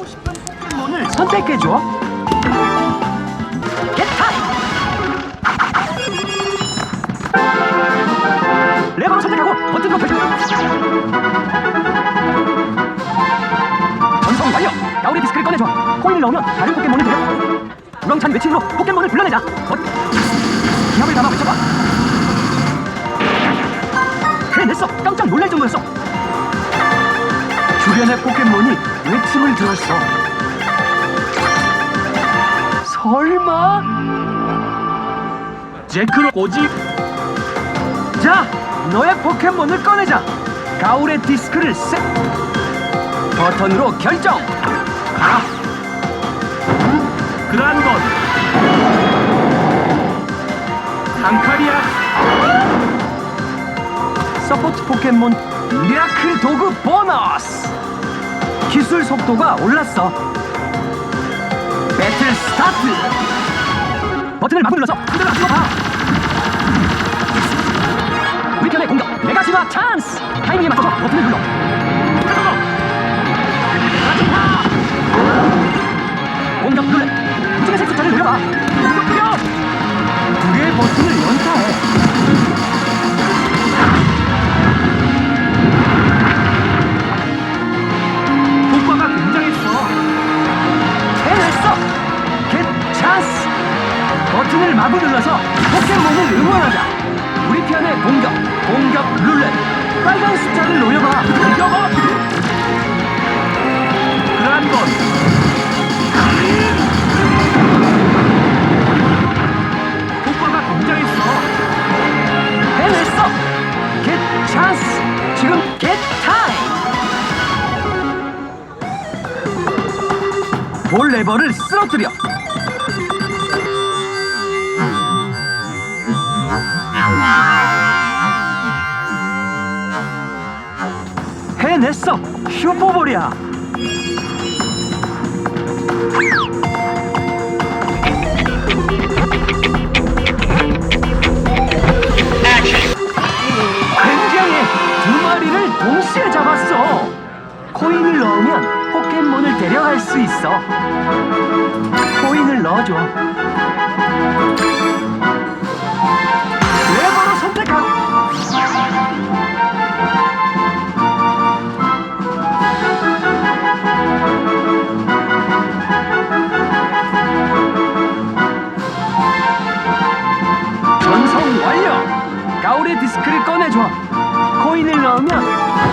어떻게 줘? 겟타! 레버로 선택하고 버튼으로 결정 전송 완료! 가오리 디스크를 꺼내줘 코인을 넣으면 다른 포켓몬을 데려 우렁찬 외침으로 포켓몬을 불러내자 어? 기합을 담아 외쳐봐 해냈어! 깜짝 놀랄 정도였어 주변의 포켓몬이 외침을 들었어 설마? 제크로 꼬집 자, 너의 포켓몬을 꺼내자. 가울의 디스크를 셋. 버튼으로 결정. 가라. 그란건. 강카리아. 서포트 포켓몬 미라클 도구 보너스. 기술 속도가 올랐어. 배틀 스타트. 버튼을 마구 눌러서 흔들어 봐. 우리 편의 공격 메가시마 찬스 타이밍에 맞춰서 버튼을 눌러 마구 눌러서 포켓몬을 응원하자. 우리 편의 공격 공격 룰렛. 빨간 숫자를 노려봐. 공격어 그란건 효과가 굉장했어 해냈어. 겟 찬스 지금 겟 타임 볼 레버를 쓰러뜨려 해냈어. 슈퍼볼이야. 굉장히 두 마리를 동시에 잡았어. 코인을 넣으면 포켓몬을 데려갈 수 있어. 코인을 넣어줘 가오리 디스크를 꺼내줘. 코인을 넣으면